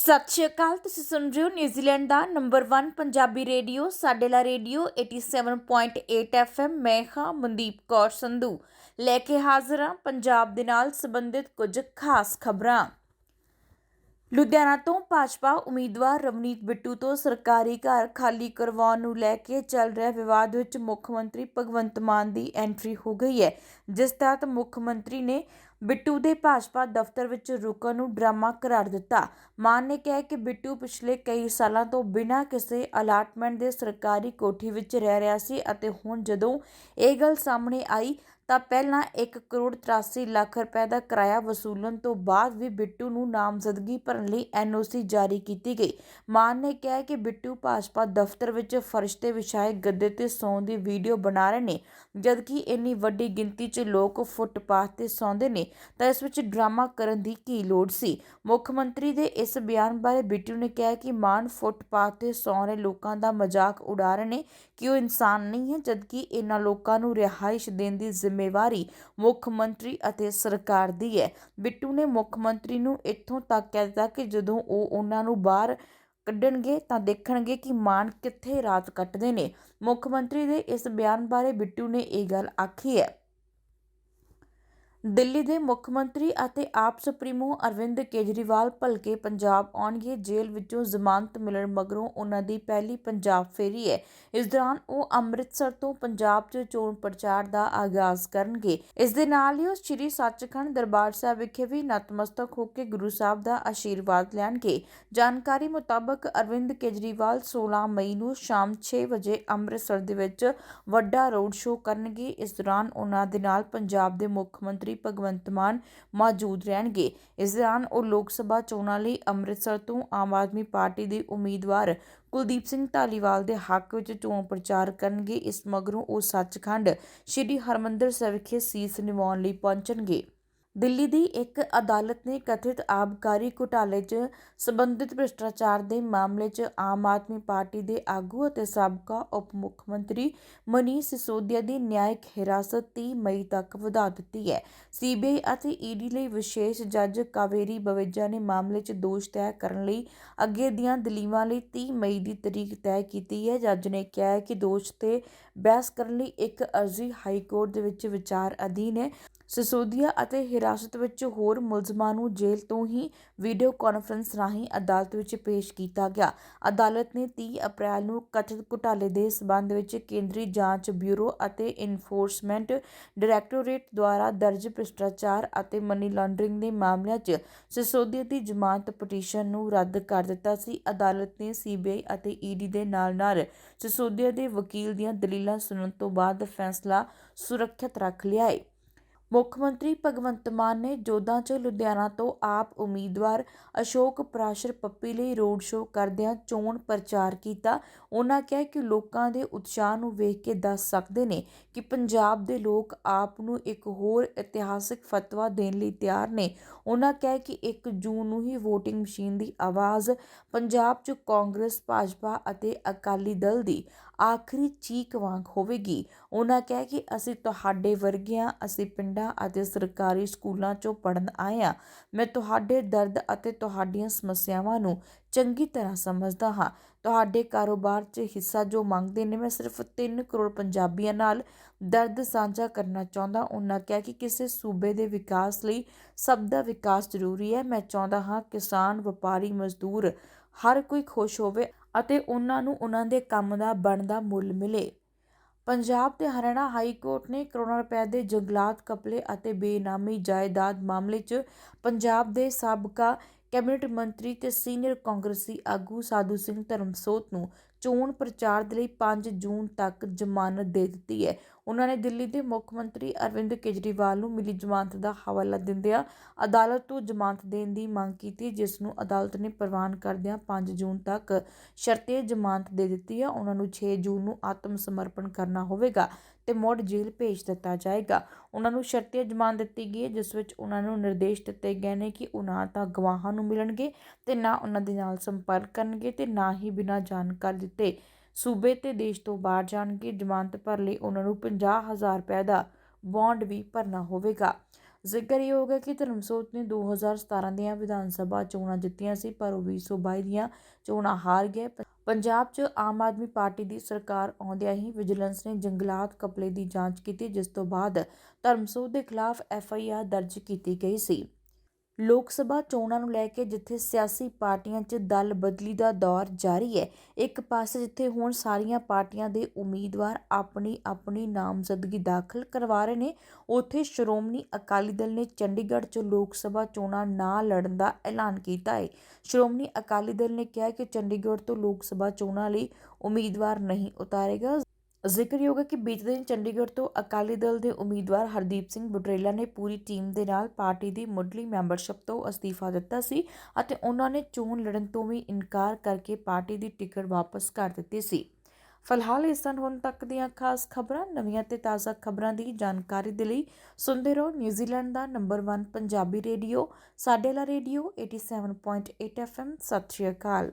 ਸਤਿ ਸ਼੍ਰੀ ਅਕਾਲ, ਤੁਸੀਂ ਸੁਣ ਰਹੇ ਹੋ ਨਿਊਜ਼ੀਲੈਂਡ ਦਾ ਨੰਬਰ 1 ਪੰਜਾਬੀ ਰੇਡੀਓ ਸਾਡੇ ਲਾ ਰੇਡੀਓ 87.8 FM ਮੈਂ ਹਾਂ ਮਨਦੀਪ ਕੌਰ ਸੰਧੂ। ਲੈ ਕੇ ਹਾਜ਼ਰ ਹਾਂ ਪੰਜਾਬ ਦੇ ਨਾਲ ਸੰਬੰਧਿਤ ਕੁਝ ਖਾਸ ਖਬਰਾਂ। ਲੁਧਿਆਣਾ ਤੋਂ ਭਾਜਪਾ ਉਮੀਦਵਾਰ ਰਵਨੀਤ ਬਿੱਟੂ ਤੋਂ ਸਰਕਾਰੀ ਘਰ ਖਾਲੀ ਕਰਵਾਉਣ ਨੂੰ ਲੈ ਕੇ ਚੱਲ ਰਿਹਾ ਵਿਵਾਦ ਵਿੱਚ ਮੁੱਖ ਮੰਤਰੀ ਭਗਵੰਤ ਮਾਨ ਦੀ ਐਂਟਰੀ ਹੋ ਗਈ ਹੈ, ਜਿਸ ਤਹਿਤ ਮੁੱਖ ਮੰਤਰੀ ਨੇ ਬਿੱਟੂ ਦੇ ਭਾਜਪਾ ਦਫ਼ਤਰ ਵਿੱਚ ਰੁਕਣ ਨੂੰ ਡਰਾਮਾ ਕਰਾਰ ਦਿੱਤਾ। ਮਾਨ ਨੇ ਕਿਹਾ ਕਿ ਬਿੱਟੂ ਪਿਛਲੇ ਕਈ ਸਾਲਾਂ ਤੋਂ ਬਿਨਾਂ ਕਿਸੇ ਅਲਾਟਮੈਂਟ ਦੇ ਸਰਕਾਰੀ ਕੋਠੀ ਵਿੱਚ ਰਹਿ ਰਿਹਾ ਸੀ ਅਤੇ ਹੁਣ ਜਦੋਂ ਇਹ ਗੱਲ ਸਾਹਮਣੇ ਆਈ ਤਾਂ ਪਹਿਲਾਂ ਇੱਕ ਕਰੋੜ 83 ਲੱਖ ਰੁਪਏ ਦਾ ਕਿਰਾਇਆ ਵਸੂਲਣ ਤੋਂ ਬਾਅਦ ਵੀ ਬਿੱਟੂ ਨੂੰ ਨਾਮਜ਼ਦਗੀ ਭਰਨ ਲਈ ਐਨਓਸੀ ਜਾਰੀ ਕੀਤੀ ਗਈ। ਮਾਨ ਨੇ ਕਿਹਾ ਕਿ ਬਿੱਟੂ ਭਾਜਪਾ ਦਫ਼ਤਰ ਵਿੱਚ ਫਰਸ਼ ਤੇ ਵਿਛਾਏ ਗੱਦੇ ਤੇ ਸੌਣ ਦੀ ਵੀਡੀਓ ਬਣਾ ਰਹੇ ਨੇ, ਜਦਕਿ ਇੰਨੀ ਵੱਡੀ ਗਿਣਤੀ 'ਚ ਲੋਕ ਫੁੱਟਪਾਥ ਤੇ ਸੌਂਦੇ ਨੇ, ਤਾਂ ਇਸ ਵਿੱਚ ਡਰਾਮਾ ਕਰਨ ਦੀ ਕੀ ਲੋੜ ਸੀ? ਮੁੱਖ ਮੰਤਰੀ ਦੇ ਇਸ ਬਿਆਨ ਬਾਰੇ ਬਿੱਟੂ ਨੇ ਕਿਹਾ ਕਿ ਮਾਨ ਫੁੱਟਪਾਥ ਤੇ ਸੌਂ ਰਹੇ ਲੋਕਾਂ ਦਾ ਮਜ਼ਾਕ ਉਡਾ ਰਹੇ ਨੇ ਕਿ ਉਹ ਇਨਸਾਨ ਨਹੀਂ ਹੈ, ਜਦਕਿ ਇਹਨਾਂ ਲੋਕਾਂ ਨੂੰ ਰਿਹਾਇਸ਼ ਦੇਣ ਦੀ ਜ਼ਿੰਮੇਵਾਰੀ ਮੁੱਖ ਮੰਤਰੀ ਅਤੇ ਸਰਕਾਰ ਦੀ ਹੈ। ਬਿੱਟੂ ਨੇ ਮੁੱਖ ਮੰਤਰੀ ਨੂੰ ਇੱਥੋਂ ਤੱਕ ਕਹਿ ਦਿੱਤਾ ਕਿ ਜਦੋਂ ਉਹ ਉਹਨਾਂ ਨੂੰ ਬਾਹਰ ਕੱਢਣਗੇ ਤਾਂ ਦੇਖਣਗੇ ਕਿ ਮਾਨ ਕਿੱਥੇ ਰਾਤ ਕੱਟਦੇ ਨੇ। ਮੁੱਖ ਮੰਤਰੀ ਦੇ ਇਸ ਬਿਆਨ ਬਾਰੇ ਬਿੱਟੂ ਨੇ ਇਹ ਗੱਲ ਆਖੀ ਹੈ। ਦਿੱਲੀ ਦੇ ਮੁੱਖ ਮੰਤਰੀ ਅਤੇ ਆਪ ਸੁਪਰੀਮੋ ਅਰਵਿੰਦ ਕੇਜਰੀਵਾਲ ਭਲਕੇ ਪੰਜਾਬ ਆਉਣਗੇ। ਜੇਲ੍ਹ ਵਿੱਚੋਂ ਜ਼ਮਾਨਤ ਮਿਲਣ ਮਗਰੋਂ ਉਹਨਾਂ ਦੀ ਪਹਿਲੀ ਪੰਜਾਬ ਫੇਰੀ ਹੈ। ਇਸ ਦੌਰਾਨ ਉਹ ਅੰਮ੍ਰਿਤਸਰ ਤੋਂ ਪੰਜਾਬ 'ਚ ਚੋਣ ਪ੍ਰਚਾਰ ਦਾ ਆਗਾਜ਼ ਕਰਨਗੇ। ਇਸ ਦੇ ਨਾਲ ਹੀ ਉਹ ਸ੍ਰੀ ਸੱਚਖੰਡ ਦਰਬਾਰ ਸਾਹਿਬ ਵਿਖੇ ਵੀ ਨਤਮਸਤਕ ਹੋ ਕੇ ਗੁਰੂ ਸਾਹਿਬ ਦਾ ਆਸ਼ੀਰਵਾਦ ਲੈਣਗੇ। ਜਾਣਕਾਰੀ ਮੁਤਾਬਕ ਅਰਵਿੰਦ ਕੇਜਰੀਵਾਲ 16 ਮਈ ਨੂੰ ਸ਼ਾਮ 6 ਵਜੇ ਅੰਮ੍ਰਿਤਸਰ ਦੇ ਵਿੱਚ ਵੱਡਾ ਰੋਡ ਸ਼ੋਅ ਕਰਨਗੇ। ਇਸ ਦੌਰਾਨ ਉਹਨਾਂ ਦੇ ਨਾਲ ਪੰਜਾਬ ਦੇ ਮੁੱਖ ਮੰਤਰੀ ਭਗਵੰਤ ਮਾਨ ਮੌਜੂਦ ਰਹਿਣਗੇ। ਇਸ ਦੌਰਾਨ ਉਹ ਲੋਕ ਸਭਾ ਚੋਣਾਂ ਲਈ ਅੰਮ੍ਰਿਤਸਰ ਤੋਂ ਆਮ ਆਦਮੀ ਪਾਰਟੀ ਦੇ ਉਮੀਦਵਾਰ ਕੁਲਦੀਪ ਸਿੰਘ ਢਾਲੀਵਾਲ ਦੇ ਹੱਕ ਵਿੱਚ ਚੋਣ ਪ੍ਰਚਾਰ ਕਰਨਗੇ। ਇਸ ਮਗਰੋਂ ਉਹ ਸੱਚਖੰਡ ਸ੍ਰੀ ਹਰਮੰਦਰ ਸਾਹਿਬ ਵਿਖੇ ਸੀਸ ਨਿਵਾਉਣ ਲਈ ਪਹੁੰਚਣਗੇ। ਦਿੱਲੀ ਦੀ ਇੱਕ ਅਦਾਲਤ ਨੇ ਕਥਿਤ ਆਬਕਾਰੀ ਘੁਟਾਲੇ 'ਚ ਸਬੰਧਿਤ ਭ੍ਰਿਸ਼ਟਾਚਾਰ ਦੇ ਮਾਮਲੇ 'ਚ ਆਮ ਆਦਮੀ ਪਾਰਟੀ ਦੇ ਆਗੂ ਅਤੇ ਸਾਬਕਾ ਉਪ ਮੁੱਖ ਮੰਤਰੀ ਮਨੀਸ਼ ਸਿਸੋਦੀਆ ਦੀ ਨਿਆਇਕ ਹਿਰਾਸਤ 30 ਮਈ ਤੱਕ ਵਧਾ ਦਿੱਤੀ ਹੈ। ਸੀਬੀਆਈ ਅਤੇ ਈਡੀ ਲਈ ਵਿਸ਼ੇਸ਼ ਜੱਜ ਕਾਵੇਰੀ ਬਵੇਜਾ ਨੇ ਮਾਮਲੇ 'ਚ ਦੋਸ਼ ਤੈਅ ਕਰਨ ਲਈ ਅੱਗੇ ਦੀਆਂ ਦਲੀਲਾਂ ਲਈ 30 ਮਈ ਦੀ ਤਰੀਕ ਤੈਅ ਕੀਤੀ ਹੈ। ਜੱਜ ਨੇ ਕਿਹਾ ਹੈ ਕਿ ਦੋਸ਼ ਤੇ ਬਹਿਸ ਕਰਨ ਲਈ ਇੱਕ ਅਰਜ਼ੀ ਹਾਈ ਕੋਰਟ ਦੇ ਵਿੱਚ ਵਿਚਾਰ ਅਧੀਨ ਹੈ। ਸਿਸੋਦੀਆ ਅਤੇ ਹਿਰਾਸਤ ਵਿੱਚ ਹੋਰ ਮੁਲਜ਼ਮਾਂ ਨੂੰ ਜੇਲ੍ਹ ਤੋਂ ਹੀ ਵੀਡੀਓ ਕਾਨਫਰੰਸ ਰਾਹੀਂ ਅਦਾਲਤ ਵਿੱਚ ਪੇਸ਼ ਕੀਤਾ ਗਿਆ। ਅਦਾਲਤ ਨੇ 30 ਅਪ੍ਰੈਲ ਨੂੰ ਕਥਿਤ ਘੁਟਾਲੇ ਦੇ ਸਬੰਧ ਵਿੱਚ ਕੇਂਦਰੀ ਜਾਂਚ ਬਿਊਰੋ ਅਤੇ ਇਨਫੋਰਸਮੈਂਟ ਡਾਇਰੈਕਟੋਰੇਟ ਦੁਆਰਾ ਦਰਜ ਭ੍ਰਿਸ਼ਟਾਚਾਰ ਅਤੇ ਮਨੀ ਲਾਂਡਰਿੰਗ ਦੇ ਮਾਮਲਿਆਂ 'ਚ ਸਿਸੋਦੀਆ ਦੀ ਜ਼ਮਾਨਤ ਪਟੀਸ਼ਨ ਨੂੰ ਰੱਦ ਕਰ ਦਿੱਤਾ ਸੀ। ਅਦਾਲਤ ਨੇ ਸੀਬੀਆਈ ਅਤੇ ਈਡੀ ਦੇ ਨਾਲ-ਨਾਲ ਸਿਸੋਦੀਆ ਦੇ ਵਕੀਲ ਦੀਆਂ ਦਲੀਲਾਂ ਸੁਣਨ ਤੋਂ ਬਾਅਦ ਫੈਸਲਾ ਸੁਰੱਖਿਅਤ ਰੱਖ ਲਿਆ ਹੈ ਮੁੱਖ ਮੰਤਰੀ ਭਗਵੰਤ ਮਾਨ ਨੇ ਜੋਧਾਂ 'ਚ ਲੁਧਿਆਣਾ ਤੋਂ ਆਪ ਉਮੀਦਵਾਰ ਅਸ਼ੋਕ ਪ੍ਰਾਸ਼ਰ ਪੱਪੀ ਲਈ ਰੋਡ ਸ਼ੋਅ ਕਰਦਿਆਂ ਚੋਣ ਪ੍ਰਚਾਰ ਕੀਤਾ। ਉਹਨਾਂ ਕਿਹਾ ਕਿ ਲੋਕਾਂ ਦੇ ਉਤਸ਼ਾਹ ਨੂੰ ਵੇਖ ਕੇ ਦੱਸ ਸਕਦੇ ਨੇ ਕਿ ਪੰਜਾਬ ਦੇ ਲੋਕ ਆਪ ਨੂੰ ਇੱਕ ਹੋਰ ਇਤਿਹਾਸਿਕ ਫਤਵਾ ਦੇਣ ਲਈ ਤਿਆਰ ਨੇ। ਉਹਨਾਂ ਕਿਹਾ ਕਿ 1 ਜੂਨ ਨੂੰ ਹੀ VOTING ਮਸ਼ੀਨ ਦੀ ਆਵਾਜ਼ ਪੰਜਾਬ 'ਚ ਕਾਂਗਰਸ, ਭਾਜਪਾ ਅਤੇ ਅਕਾਲੀ ਦਲ ਦੀ ਆਖਰੀ ਚੀਕ ਵਾਂਗ ਹੋਵੇਗੀ। ਉਹਨਾਂ ਕਿਹਾ ਕਿ ਅਸੀਂ ਤੁਹਾਡੇ ਵਰਗਿਆਂ, ਅਸੀਂ ਪਿੰਡ ਅਤੇ ਸਰਕਾਰੀ ਸਕੂਲਾਂ 'ਚੋਂ ਪੜ੍ਹਨ ਆਇਆ। ਮੈਂ ਤੁਹਾਡੇ ਦਰਦ ਅਤੇ ਤੁਹਾਡੀਆਂ ਸਮੱਸਿਆਵਾਂ ਨੂੰ ਚੰਗੀ ਤਰ੍ਹਾਂ ਸਮਝਦਾ ਹਾਂ। ਤੁਹਾਡੇ ਕਾਰੋਬਾਰ 'ਚ ਹਿੱਸਾ ਜੋ ਮੰਗਦੇ ਨੇ, ਮੈਂ ਸਿਰਫ 3 ਕਰੋੜ ਪੰਜਾਬੀਆਂ ਨਾਲ ਦਰਦ ਸਾਂਝਾ ਕਰਨਾ ਚਾਹੁੰਦਾ। ਉਹਨਾਂ ਕਿਹਾ ਕਿ ਕਿਸੇ ਸੂਬੇ ਦੇ ਵਿਕਾਸ ਲਈ ਸਭ ਦਾ ਵਿਕਾਸ ਜ਼ਰੂਰੀ ਹੈ। ਮੈਂ ਚਾਹੁੰਦਾ ਹਾਂ ਕਿਸਾਨ, ਵਪਾਰੀ, ਮਜ਼ਦੂਰ ਹਰ ਕੋਈ ਖੁਸ਼ ਹੋਵੇ ਅਤੇ ਉਹਨਾਂ ਨੂੰ ਉਹਨਾਂ ਦੇ ਕੰਮ ਦਾ ਬਣਦਾ ਮੁੱਲ ਮਿਲੇ। ਪੰਜਾਬ ਤੇ ਹਰਿਆਣਾ ਹਾਈ ਕੋਰਟ ਨੇ ਕਰੋੜਾਂ ਰੁਪਏ ਦੇ ਜੰਗਲਾਤ ਕਪਲੇ ਅਤੇ ਬੇਨਾਮੀ ਜਾਇਦਾਦ ਮਾਮਲੇ 'ਚ ਪੰਜਾਬ ਦੇ ਸਾਬਕਾ ਕੈਬਨਿਟ ਮੰਤਰੀ ਤੇ ਸੀਨੀਅਰ ਕਾਂਗਰਸੀ ਆਗੂ ਸਾਧੂ ਸਿੰਘ ਧਰਮਸੋਤ ਨੂੰ ਚੋਣ ਪ੍ਰਚਾਰ ਦੇ ਲਈ 5 ਜੂਨ ਤੱਕ ਜ਼ਮਾਨਤ ਦੇ ਦਿੱਤੀ ਹੈ। ਉਹਨਾਂ ਨੇ ਦਿੱਲੀ ਦੇ ਮੁੱਖ ਮੰਤਰੀ ਅਰਵਿੰਦ ਕੇਜਰੀਵਾਲ ਨੂੰ ਮਿਲੀ ਜ਼ਮਾਨਤ ਦਾ ਹਵਾਲਾ ਦਿੰਦਿਆਂ ਅਦਾਲਤ ਤੋਂ ਜ਼ਮਾਨਤ ਦੇਣ ਦੀ ਮੰਗ ਕੀਤੀ, ਜਿਸ ਨੂੰ ਅਦਾਲਤ ਨੇ ਪ੍ਰਵਾਨ ਕਰਦਿਆਂ 5 ਜੂਨ ਤੱਕ ਸ਼ਰਤੇ ਜ਼ਮਾਨਤ ਦੇ ਦਿੱਤੀ ਹੈ ਉਹਨਾਂ ਨੂੰ 6 ਜੂਨ ਨੂੰ ਆਤਮ ਸਮਰਪਣ ਕਰਨਾ ਹੋਵੇਗਾ ਤੇ ਮੁੜ ਜੇਲ੍ਹ ਭੇਜ ਦਿੱਤਾ ਜਾਏਗਾ। ਉਹਨਾਂ ਨੂੰ ਸ਼ਰਤੀ ਜ਼ਮਾਨਤ ਦਿੱਤੀ ਗਈ ਹੈ, ਜਿਸ ਵਿੱਚ ਉਹਨਾਂ ਨੂੰ ਨਿਰਦੇਸ਼ ਦਿੱਤੇ ਗਏ ਨੇ ਕਿ ਉਹਨਾਂ ਤਾਂ ਗਵਾਹਾਂ ਨੂੰ ਮਿਲਣਗੇ ਤੇ ਨਾ ਉਹਨਾਂ ਦੇ ਨਾਲ ਸੰਪਰਕ ਕਰਨਗੇ ਤੇ ਨਾ ਹੀ ਬਿਨਾਂ ਜਾਣਕਾਰੀ ਦਿੱਤੇ ਸੂਬੇ ਤੇ ਦੇਸ਼ ਤੋਂ ਬਾਹਰ ਜਾਣਗੇ, ਜ਼ਮਾਨਤ ਭਰ ਲਈ ਉਹਨਾਂ ਨੂੰ 50000 ਰੁਪਏ ਦਾ ਬੌਂਡ ਵੀ ਭਰਨਾ ਹੋਵੇਗਾ। ਜ਼ਿਕਰਯੋਗ ਹੈ ਕਿ ਧਰਮਸੋਤ ਨੇ 2017 ਦੀਆਂ ਵਿਧਾਨ ਸਭਾ ਚੋਣਾਂ ਜਿੱਤੀਆਂ ਸੀ, ਪਰ ਉਹ 2022 ਦੀਆਂ ਚੋਣਾਂ ਹਾਰ ਗਏ। ਪੰਜਾਬ 'ਚ ਆਮ ਆਦਮੀ ਪਾਰਟੀ ਦੀ ਸਰਕਾਰ ਆਉਂਦਿਆਂ ਹੀ ਵਿਜੀਲੈਂਸ ਨੇ ਜੰਗਲਾਤ ਕਪਲੇ ਦੀ ਜਾਂਚ ਕੀਤੀ, ਜਿਸ ਤੋਂ ਬਾਅਦ ਧਰਮਸੋਤ ਦੇ ਖਿਲਾਫ ਐਫ ਆਈ ਆਰ ਦਰਜ ਕੀਤੀ ਗਈ ਸੀ। ਲੋਕ ਸਭਾ ਚੋਣਾਂ ਨੂੰ ਲੈ ਕੇ ਜਿੱਥੇ ਸਿਆਸੀ ਪਾਰਟੀਆਂ 'ਚ ਦਲ ਬਦਲੀ ਦਾ ਦੌਰ ਜਾਰੀ ਹੈ, ਇੱਕ ਪਾਸੇ ਜਿੱਥੇ ਹੁਣ ਸਾਰੀਆਂ ਪਾਰਟੀਆਂ ਦੇ ਉਮੀਦਵਾਰ ਆਪਣੀ ਆਪਣੀ ਨਾਮਜ਼ਦਗੀ ਦਾਖਲ ਕਰਵਾ ਰਹੇ ਨੇ, ਉੱਥੇ ਸ਼੍ਰੋਮਣੀ ਅਕਾਲੀ ਦਲ ਨੇ ਚੰਡੀਗੜ੍ਹ 'ਚ ਲੋਕ ਸਭਾ ਚੋਣਾਂ ਨਾ ਲੜਨ ਦਾ ਐਲਾਨ ਕੀਤਾ ਹੈ। ਸ਼੍ਰੋਮਣੀ ਅਕਾਲੀ ਦਲ ਨੇ ਕਿਹਾ ਕਿ ਚੰਡੀਗੜ੍ਹ ਤੋਂ ਲੋਕ ਸਭਾ ਚੋਣਾਂ ਲਈ ਉਮੀਦਵਾਰ ਨਹੀਂ ਉਤਾਰੇਗਾ। ਜ਼ਿਕਰਯੋਗ ਹੈ ਕਿ ਬੀਤੇ ਦਿਨ ਚੰਡੀਗੜ੍ਹ ਤੋਂ ਅਕਾਲੀ ਦਲ ਦੇ ਉਮੀਦਵਾਰ ਹਰਦੀਪ ਸਿੰਘ ਬੁਟਰੇਲਾ ਨੇ ਪੂਰੀ ਟੀਮ ਦੇ ਨਾਲ ਪਾਰਟੀ ਦੀ ਮੁੱਢਲੀ ਮੈਂਬਰਸ਼ਿਪ ਤੋਂ ਅਸਤੀਫਾ ਦਿੱਤਾ ਸੀ ਅਤੇ ਉਹਨਾਂ ਨੇ ਚੋਣ ਲੜਨ ਤੋਂ ਵੀ ਇਨਕਾਰ ਕਰਕੇ ਪਾਰਟੀ ਦੀ ਟਿਕਟ ਵਾਪਸ ਕਰ ਦਿੱਤੀ ਸੀ। ਫਿਲਹਾਲ ਇਸ ਸਨ ਹੁਣ ਤੱਕ ਦੀਆਂ ਖਾਸ ਖਬਰਾਂ, ਨਵੀਆਂ ਤੇ ਤਾਜ਼ਾ ਖਬਰਾਂ ਦੀ ਜਾਣਕਾਰੀ ਦੇ ਲਈ ਸੁਣਦੇ ਰਹੋ ਨਿਊਜ਼ੀਲੈਂਡ ਦਾ ਨੰਬਰ 1 ਪੰਜਾਬੀ ਰੇਡੀਓ, ਸਾਡੇ ਲਾ ਰੇਡੀਓ 87.8 FM ਸਤਿ ਸ਼੍ਰੀ ਅਕਾਲ।